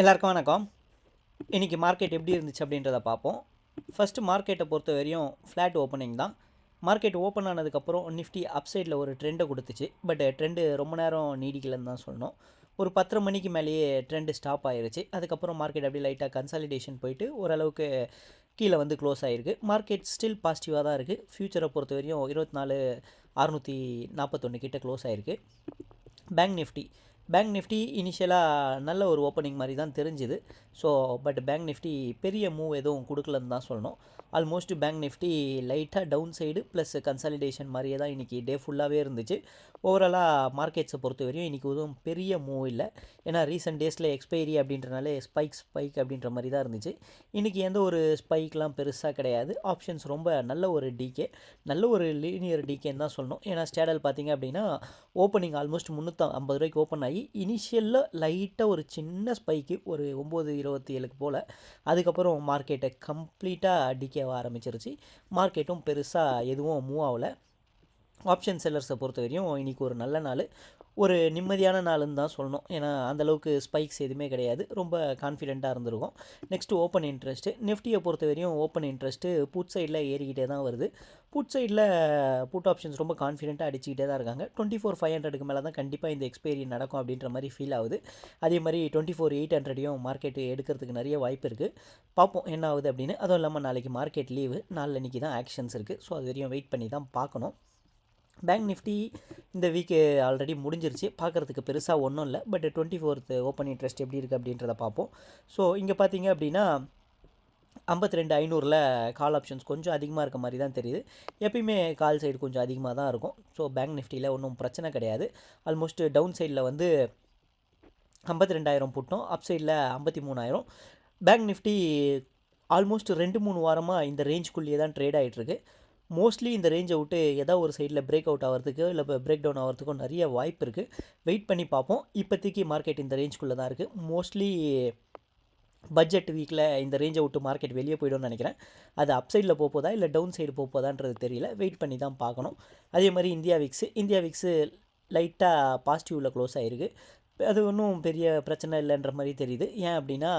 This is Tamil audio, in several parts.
எல்லாருக்கும் வணக்கம். இன்றைக்கி மார்க்கெட் எப்படி இருந்துச்சு அப்படின்றத பார்ப்போம். ஃபஸ்ட்டு மார்க்கெட்டை பொறுத்த வரையும் ஃப்ளாட் ஓப்பனிங் தான். மார்க்கெட் ஓப்பன் ஆனதுக்கப்புறம் நிஃப்டி அப்சைடில் ஒரு ட்ரெண்டை கொடுத்துச்சு. பட் ட்ரெண்டு ரொம்ப நேரம் நீடிக்கலன்னு தான் சொல்லணும். ஒரு பத்தரை மணிக்கு மேலேயே ட்ரெண்டு ஸ்டாப் ஆயிருச்சு. அதுக்கப்புறம் மார்க்கெட் அப்படியே லைட்டாக கன்சாலிடேஷன் போயிட்டு ஓரளவுக்கு கீழே வந்து க்ளோஸ் ஆகிருக்கு மார்க்கெட் ஸ்டில் பாசிட்டிவாக தான் இருக்குது ஃப்யூச்சரை பொறுத்த வரையும் இருபத்தி நாலு அறுநூற்றி நாற்பத்தொன்று கிட்டே க்ளோஸ் ஆகிருக்கு பேங்க் நிஃப்டி பேங்க் நிஃப்டி இனிஷியலாக நல்ல ஒரு ஓப்பனிங் மாதிரி தான் தெரிஞ்சுது. ஸோ பட் பேங்க் நிஃப்டி பெரிய மூவ் எதுவும் கொடுக்கலன்னு தான் சொல்லணும். ஆல்மோஸ்ட் பேங்க் நிஃப்டி லைட்டாக டவுன் சைடு ப்ளஸ் கன்சாலிடேஷன் மாதிரியே தான் இன்றைக்கி டே ஃபுல்லாகவே இருந்துச்சு. ஓவராலாக மார்க்கெட்ஸை பொறுத்த வரையும் இன்றைக்கி எதுவும் பெரிய மூவ் இல்லை. ஏன்னா ரீசெண்ட் டேஸில் எக்ஸ்பைரி அப்படின்றனாலே ஸ்பைக் ஸ்பைக் அப்படின்ற மாதிரி தான் இருந்துச்சு. இன்றைக்கி எந்த ஒரு ஸ்பைக்லாம் பெருசாக கிடையாது. ஆப்ஷன்ஸ் ரொம்ப நல்ல ஒரு டிகே நல்ல ஒரு லீனியர் டிகேன்னு தான் சொல்லணும். ஏன்னா ஸ்டேடல் பார்த்தீங்க அப்படின்னா ஓப்பனிங் ஆல்மோஸ்ட் முந்நூற்றி ஐம்பது ரூபாய்க்கு ஓப்பன் ஆகி இனிஷியலில் லைட்டாக ஒரு சின்ன ஸ்பைக்கு ஒரு ஒம்பது இருபத்தி ஏழுக்கு போல் அதுக்கப்புறம் மார்க்கெட்டை கம்ப்ளீட்டாக அடிக்கவே ஆரம்பிச்சிருச்சு. மார்க்கெட்டும் பெருசாக எதுவும் மூவ் ஆகலை. ஆப்ஷன் செல்லர்ஸை பொறுத்த வரையும் இன்றைக்கி ஒரு நல்ல நாள். ஒரு நிம்மதியான நாளுன்னு தான் சொல்லணும். ஏன்னா அந்தளவுக்கு ஸ்பைக்ஸ் எதுவுமே கிடையாது. ரொம்ப கான்ஃபிடெண்ட்டாக இருந்திருக்கும். நெக்ஸ்ட்டு ஓப்பன் இன்ட்ரெஸ்ட்டு நிஃப்டியை பொறுத்த வரையும் ஓப்பன் இன்ட்ரெஸ்ட்டு புட் சைடில் ஏறிக்கிட்டே தான் வருது. புட் சைடில் புட் ஆப்ஷன்ஸ் ரொம்ப கான்ஃபிடெண்ட்டாக அடிச்சுக்கிட்டே தான் இருக்காங்க. டுவெண்ட்டி ஃபோர் ஃபைவ் ஹண்ட்ரடுக்கு மேலே தான் கண்டிப்பாக இந்த எக்ஸ்பைரி நடக்கும் அப்படின்ற மாதிரி ஃபீல் ஆகுது. அதே மாதிரி டுவெண்ட்டி ஃபோர் எயிட் ஹண்ட்ரடையும் மார்க்கெட்டு எடுக்கிறதுக்கு நிறைய வாய்ப்பு இருக்குது பார்ப்போம் என்ன ஆகுது அப்படின்னு. அதுவும் இல்லாமல் நாளைக்கு மார்க்கெட் லீவு நாளில் இன்றைக்கி தான் ஆக்ஷன்ஸ் இருக்குது ஸோ அது வரையும் வெயிட் பண்ணி தான் பார்க்கணும். பேங்க் நிஃப்டி இந்த வீக்கு ஆல்ரெடி முடிஞ்சிருச்சு. பார்க்குறதுக்கு பெருசாக ஒன்றும் இல்லை. But twenty fourth open interest எப்படி இருக்குது அப்படின்றத பார்ப்போம். ஸோ இங்கே பார்த்தீங்க அப்படின்னா ஐம்பத்தி ரெண்டு ஐநூறில் கால் ஆப்ஷன்ஸ் கொஞ்சம் அதிகமாக இருக்க மாதிரி தான் தெரியுது. எப்பயுமே கால் சைடு கொஞ்சம் அதிகமாக தான் இருக்கும். ஸோ பேங்க் நிஃப்டியில் ஒன்றும் பிரச்சனை கிடையாது. ஆல்மோஸ்ட் டவுன் சைடில் வந்து ஐம்பத்தி ரெண்டாயிரம் புட்டோம். அப் சைடில் ஐம்பத்தி மூணாயிரம் பேங்க் நிஃப்டி ஆல்மோஸ்ட் ரெண்டு மூணு வாரமாக இந்த ரேஞ்சுக்குள்ளேயே தான் ட்ரேட் ஆகிட்டுருக்கு மோஸ்ட்லி இந்த ரேஞ்சை விட்டு ஏதாவது ஒரு சைடில் பிரேக் அவுட் ஆகிறதுக்கு இல்லை பிரேக் டவுன் ஆகிறதுக்கும் நிறைய வாய்ப்பு இருக்குது வெயிட் பண்ணி பார்ப்போம் இப்போதைக்கு மார்க்கெட் இந்த ரேஞ்சுக்குள்ளே தான் இருக்குது மோஸ்ட்லி பட்ஜெட் வீக்கில் இந்த ரேஞ்சை விட்டு மார்க்கெட் வெளியே போய்டும்னு நினைக்கிறேன். அது அப் சைடில் போதா இல்லை டவுன் சைடு போதான்றது தெரியல. வெயிட் பண்ணி தான் பார்க்கணும். அதே மாதிரி இந்தியா விக்ஸு இந்தியா விக்ஸு லைட்டாக பாசிட்டிவில் க்ளோஸ் ஆகிருக்கு அது ஒன்றும் பெரிய பிரச்சனை இல்லைன்ற மாதிரி தெரியுது. ஏன் அப்படின்னா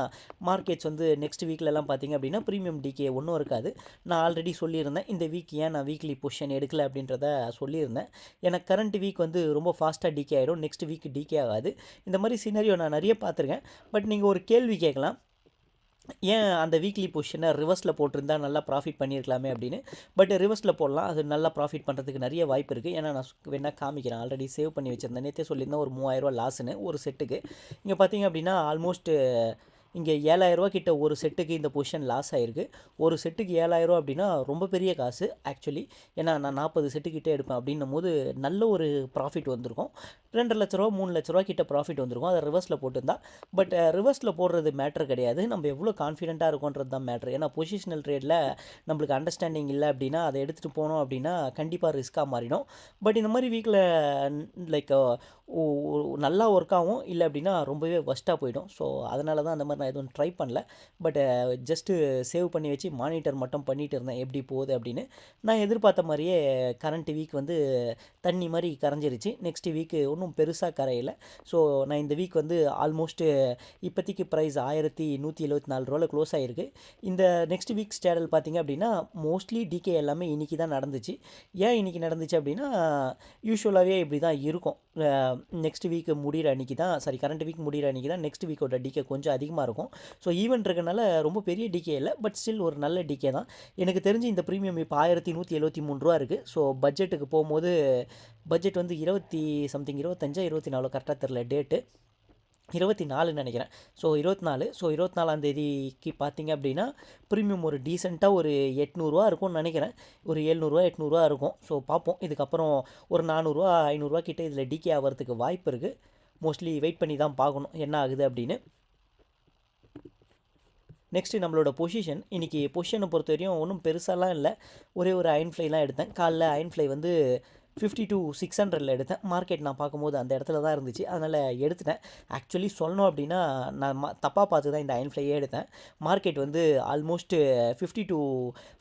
மார்க்கெட்ஸ் வந்து நெக்ஸ்ட் வீக்லலாம் பார்த்தீங்க அப்படின்னா ப்ரீமியம் டிகே ஒன்றும் இருக்காது. நான் ஆல்ரெடி சொல்லியிருந்தேன் இந்த வீக் ஏன் நான் வீக்லி பொசிஷன் எடுக்கல அப்படின்றத சொல்லியிருந்தேன். ஏன்னா கரண்ட் வீக் வந்து ரொம்ப ஃபாஸ்ட்டாக டிகே ஆகிடும் நெக்ஸ்ட் வீக் டிகே ஆகாது. இந்த மாதிரி சினரியோ நான் நிறைய பார்த்துருக்கேன். பட் நீங்கள் ஒரு கேள்வி கேட்கலாம் ஏன் அந்த வீக்லி பொசிஷனை ரிவர்ஸில் போட்டிருந்தா நல்லா ப்ராஃபிட் பண்ணியிருக்கலாமே அப்படின்னு? பட் ரிவர்ஸில் போடலாம். அது நல்லா ப்ராஃபிட் பண்ணுறதுக்கு நிறைய வாய்ப்பு இருக்குது ஏன்னா நான் வேணால் காமிக்கிறேன். ஆல்ரெடி சேவ் பண்ணி வச்சுருந்தேன். நேற்றே சொல்லியிருந்தேன் ஒரு மூவாயிரரூவா லாஸ்ன்னு ஒரு செட்டுக்கு இங்கே பார்த்தீங்க அப்படின்னா ஆல்மோஸ்ட்டு இங்கே ஏழாயிரரூவா கிட்ட ஒரு செட்டுக்கு இந்த பொசிஷன் லாஸ் ஆகிருக்கு ஒரு செட்டுக்கு ஏழாயிரரூவா அப்படின்னா ரொம்ப பெரிய காசு ஆக்சுவலி ஏன்னா நான் நாற்பது செட்டுக்கிட்ட எடுப்பேன் அப்படின்னும் போது நல்ல ஒரு ப்ராஃபிட் வந்திருக்கும். ரெண்டரை லட்ச ரூபா மூணு லட்ச ரூபா கிட்ட ப்ராஃபிட் வந்திருக்கும். அதை ரிவர்ஸில் போட்டிருந்தா. பட் ரிவர்ஸில் போடுறது மேட்ரு கிடையாது. நம்ம எவ்வளோ கான்ஃபிடென்ட்டாக இருக்கோன்றது தான் மேட்ரு ஏன்னா பொசிஷனல் ட்ரேடில் நம்மளுக்கு அண்டர்ஸ்டாண்டிங் இல்லை அப்படின்னா அதை எடுத்துகிட்டு போனோம் அப்படின்னா கண்டிப்பாக ரிஸ்க்காக மாறிடும். பட் இந்த மாதிரி வீக்கில் லைக் நல்லா ஒர்க் ஆகும் இல்லை அப்படின்னா ரொம்பவே ஒஸ்ட்டாக போயிடும். ஸோ அதனால தான் அந்த மாதிரி நான் எதுவும் ட்ரை பண்ணல. பட் ஜஸ்ட்டு சேவ் பண்ணி வச்சு மானிட்டர் மட்டும் பண்ணிகிட்டு இருந்தேன். எப்படி போகுது அப்படின்னு. நான் எதிர்பார்த்த மாதிரியே கரண்ட் வீக் வந்து தண்ணி மாதிரி கரைஞ்சிருச்சு. நெக்ஸ்ட் வீக்கு ஒன்றும் பெருசாக கரையலை. ஸோ நான் இந்த வீக் வந்து ஆல்மோஸ்ட்டு இப்போதைக்கு ப்ரைஸ் ஆயிரத்தி நூற்றி எழுபத்தி நாலு ரூபாவில் க்ளோஸ் ஆகிருக்கு இந்த நெக்ஸ்ட் வீக் ஸ்டேடல் பார்த்திங்க அப்படின்னா மோஸ்ட்லி டிகே எல்லாமே இன்றைக்கி தான் நடந்துச்சு. ஏன் இன்றைக்கி நடந்துச்சு அப்படின்னா யூஸ்வலாகவே இப்படி தான் இருக்கும். நெக்ஸ்ட் வீக் முடிகிற அன்றைக்கி தான் சாரி கரண்ட் வீக் முடிகிற அன்றைக்கி தான் நெக்ஸ்ட் வீக்கோட டிகே கொஞ்சம் அதிகமாக இருக்கும். ஸோ ஈவெண்ட் இருக்கனால ரொம்ப பெரிய டிகே இல்லை பட் ஸ்டில் ஒரு நல்ல டிகே தான். எனக்கு தெரிஞ்சு இந்த ப்ரீமியம் இப்போ ஆயிரத்தி நூற்றி எழுபத்தி மூணு ரூபா இருக்குது ஸோ பட்ஜெட்டுக்கு போகும்போது பட்ஜெட் வந்து இருபத்தி சம்திங் இருபத்தஞ்சா இருபத்தி நாலு கரெக்டாக தெரில டேட்டு இருபத்தி நாலுன்னு நினைக்கிறேன். ஸோ இருபத்தி நாலு ஸோ இருபத்தி நாலாந்தேதிக்கு பார்த்தீங்க அப்படின்னா ப்ரீமியம் ஒரு டீசெண்டாக ஒரு எட்நூறுரூவா இருக்கும்னு நினைக்கிறேன். ஒரு எழுநூறுவா எட்நூறுரூவா இருக்கும். ஸோ பார்ப்போம். இதுக்கப்புறம் ஒரு நானூறுரூவா ஐநூறுரூவா கிட்டே இதில் டிகே ஆகிறதுக்கு வாய்ப்பு இருக்குது மோஸ்ட்லி வெயிட் பண்ணி தான் பார்க்கணும். என்ன ஆகுது அப்படின்னு. நெக்ஸ்ட்டு நம்மளோட பொசிஷன் இன்றைக்கி பொசிஷனை பொறுத்த வரையும் ஒன்றும் பெருசாலாம் இல்லை. ஒரே ஒரு அயன் ஃப்ளைலாம் எடுத்தேன். காலைல அயன் ஃப்ளை வந்து ஃபிஃப்டி டூ சிக்ஸ் ஹண்ட்ரடில் எடுத்தேன். மார்க்கெட் நான் பார்க்கும்போது அந்த இடத்துல தான் இருந்துச்சு. அதனால் எடுத்துட்டேன். ஆக்சுவலி சொல்லணும் அப்படின்னா நான் ம தப்பாக பார்த்து தான் இந்த அயன் ஃப்ளையே எடுத்தேன். மார்க்கெட் வந்து almost fifty two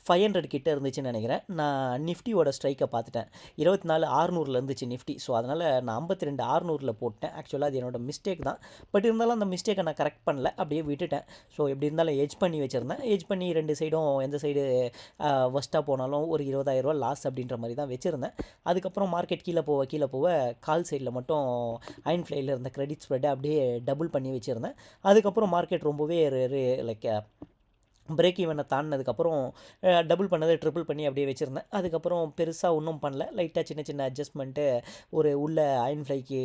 five hundred கிட்டே இருந்துச்சுன்னு நினைக்கிறேன். நான் நிஃப்டியோட ஸ்ட்ரைக்கை பார்த்துட்டேன். இருபத்தி நாலு ஆறுநூறில் இருந்துச்சு நிஃப்டி ஸோ அதனால் நான் ஐம்பத்தி ரெண்டு ஆறுநூறில் போட்டேன். ஆக்சுவலாக அது என்னோட மிஸ்டேக் தான். பட் இருந்தாலும் அந்த மிஸ்டேக்கை நான் கரெக்ட் பண்ணல. அப்படியே விட்டுட்டேன். ஸோ எப்படி இருந்தாலும் எஜ் பண்ணி வச்சுருந்தேன். எஜ் பண்ணி ரெண்டு சைடும் எந்த சைடு ஒஸ்ட்டாக போனாலும் ஒரு இருபதாயிரரூவா லாஸ் அப்படின்ற மாதிரி தான் வச்சுருந்தேன். அது அதுக்கப்புறம் மார்க்கெட் கீழே போக கீழே போக கால் சைடில் மட்டும் அயன் ஃப்ளைல இருந்த கிரெடிட் ஸ்ப்ரெட்டை அப்படியே டபுள் பண்ணி வச்சுருந்தேன். அதுக்கப்புறம் மார்க்கெட் ரொம்பவே லைக் பிரேக் ஈவனை தாண்டினதுக்கப்புறம் டபுள் பண்ணதை ட்ரிபிள் பண்ணி அப்படியே வச்சுருந்தேன். அதுக்கப்புறம் பெருசாக ஒன்றும் பண்ணல. லைட்டாக சின்ன சின்ன அட்ஜஸ்ட்மெண்ட்டு ஒரு உள்ள அயன் ஃப்ளைக்கு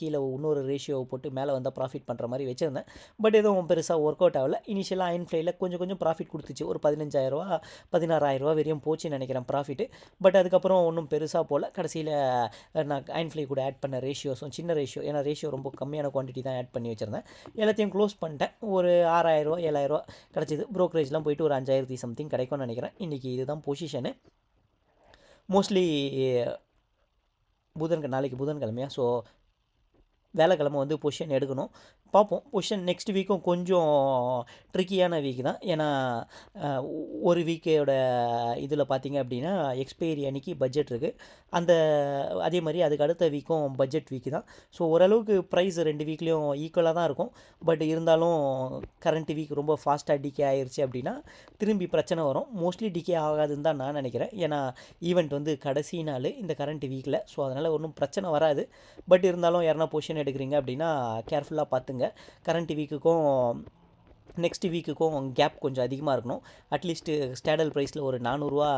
கீழே இன்னொரு ரேஷியோ போட்டு மேலே வந்தால் ப்ராஃபிட் பண்ணுற மாதிரி வச்சுருந்தேன். பட் எதுவும் பெருசாக ஒர்க் அவுட் ஆகல. இனிஷியலாக அயன் ஃப்ளைல கொஞ்சம் கொஞ்சம் ப்ராஃபிட் கொடுத்துச்சு. ஒரு பதினஞ்சாயிரரூவா பதினாறாயிரரூவா வரையும் போச்சுன்னு நினைக்கிறேன் ப்ராஃபிட்டு பட் அதுக்கப்புறம் ஒன்றும் பெருசாக போகல கடைசியில் நான் அயன் ஃப்ளை கூட ஆட் பண்ண ரேஷியோஸும் சின்ன ரேஷியோ ஏன்னா ரேஷியோ ரொம்ப கம்மியான குவான்டிட்டி தான் ஆட் பண்ணி வச்சுருந்தேன். எல்லாத்தையும் க்ளோஸ் பண்ணிட்டேன். ஒரு ஆறாயிரரூவா ஏழாயிரரூவா கிடச்சிது. ப்ரோக்கரேஜ் ஆவரேஜ்லாம் போயிட்டு ஒரு அஞ்சாயிரத்தி சம்திங் கிடைக்கும்னு நினைக்கிறேன். இன்றைக்கி இதுதான் பொசிஷனு மோஸ்ட்லி புதன் நாளைக்கு புதன்கிழமையா? ஸோ வேலைக்கிழமை வந்து பொசிஷன் எடுக்கணும். பார்ப்போம். பொசிஷன் நெக்ஸ்ட் வீக்கும் கொஞ்சம் ட்ரிக்கியான வீக் தான். ஏன்னா ஒரு வீக்கோட இதில் பார்த்திங்க அப்படின்னா எக்ஸ்பைரி அன்னைக்கு பட்ஜெட் இருக்குது அந்த அதே மாதிரி அதுக்கு அடுத்த வீக்கும் பட்ஜெட் வீக் தான். ஸோ ஓரளவுக்கு ப்ரைஸ் ரெண்டு வீக்லேயும் ஈக்குவலாக தான் இருக்கும். பட் இருந்தாலும் கரண்ட் வீக் ரொம்ப ஃபாஸ்ட்டாக டிகே ஆகிருச்சு அப்படின்னா திரும்பி பிரச்சனை வரும். மோஸ்ட்லி டிகே ஆகாதுன்னு தான் நான் நினைக்கிறேன். ஏன்னா ஈவெண்ட் வந்து கடைசி நாள் இந்த கரண்ட் வீக்கில் ஸோ அதனால் ஒன்றும் பிரச்சனை வராது. பட் இருந்தாலும் யாருன்னா பொசிஷன் எடுக்கிறீங்க அப்படின்னா கேர்ஃபுல்லாக பார்த்துங்க. கரண்ட் வீக்குக்கும் நெக்ஸ்ட் வீக்குக்கும் கேப் கொஞ்சம் அதிகமாக இருக்கணும். அட்லீஸ்ட்டு ஸ்டேடல் ப்ரைஸில் ஒரு நானூறுரூவா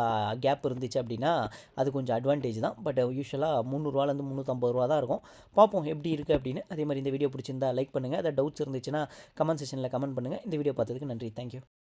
கேப் இருந்துச்சு அப்படின்னா அது கொஞ்சம் அட்வான்டேஜ் தான். பட் யூஸ்வலாக முந்நூறுவாலேருந்து முந்நூற்றம்பது ரூபா தான் இருக்கும். பார்ப்போம் எப்படி இருக்குது அப்படின்னு. அதே மாதிரி இந்த வீடியோ பிடிச்சிருந்தா லைக் பண்ணுங்கள் அதை டவுட்ஸ் இருந்துச்சுன்னா கமெண்ட் செஷனில் கமெண்ட் பண்ணுங்கள் இந்த வீடியோ பார்த்ததுக்கு நன்றி. தேங்க்யூ